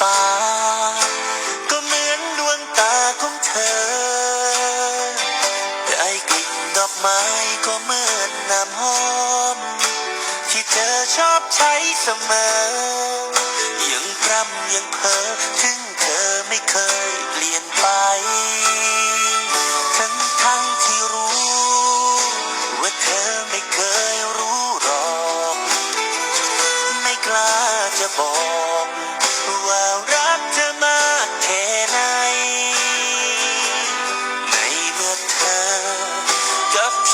ฟ้า ก็เหมือนดวงตาของเธอ ได้กลิ่นดอกไม้ก็เหมือนน้ำหอม ที่เธอชอบใช้เสมอ ยังพร่ำยังเพ้อถึงเธอไม่เคยเปลี่ยนไป ทั้งทั้งที่รู้ ว่าเธอไม่เคยรู้หรอก ไม่กล้าจะบอก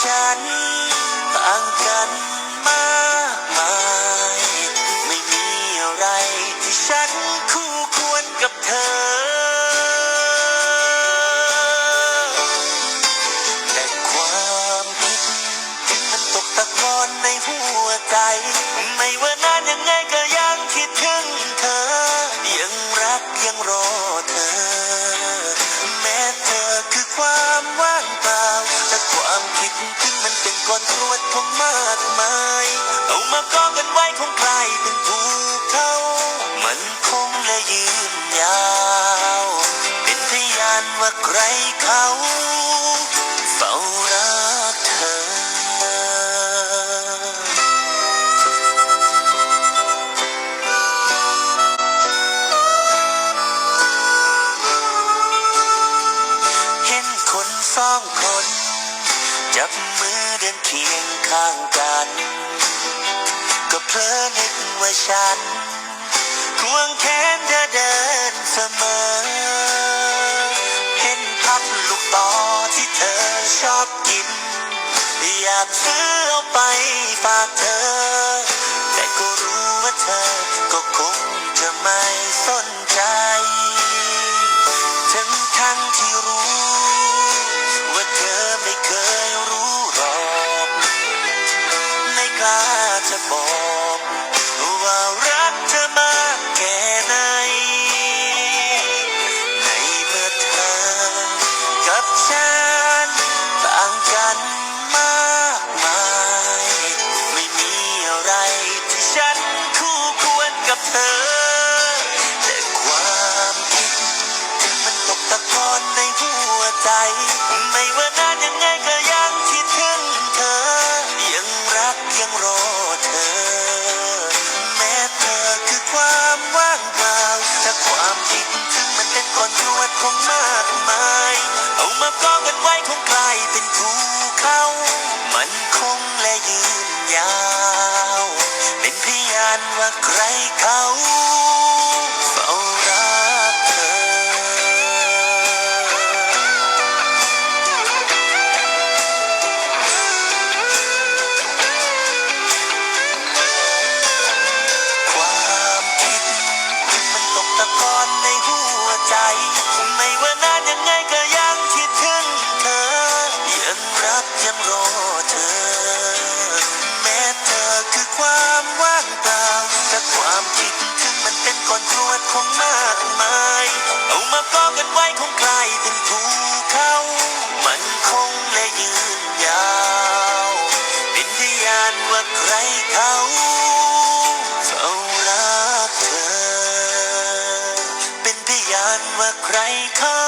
ฉัน ต่างกันมากมาย ไม่มีอะไรที่ฉันคู่ควรกับเธอ แต่ความคิดถึงมันตกตะกอนในหัวใจ ไม่ว่านานยังไงก็ยังคิดถึงเธอ ความคิงมันเป็นก้อนกรวดของมากมาย เอามากองกันไว้คงกลายเป็นภูเขา มันคงและยืนยาว เป็นพยานว่าใครเขาเฝ้ารักเธอ เห็นคนสองคน จับมือเดินเคียงข้างกัน ก็เพลอนึกว่าฉันควงแขนเธอเดินเสมอ เห็นพับลูกต่อที่เธอชอบกิน อยากซื้อเอาไปฝากเธอ ของมากมาย เอามากองกันไว้คงกลายเป็นภูเขา มันคงและยืนยาว เป็นพยานว่าใครเขา ว่าใครเขา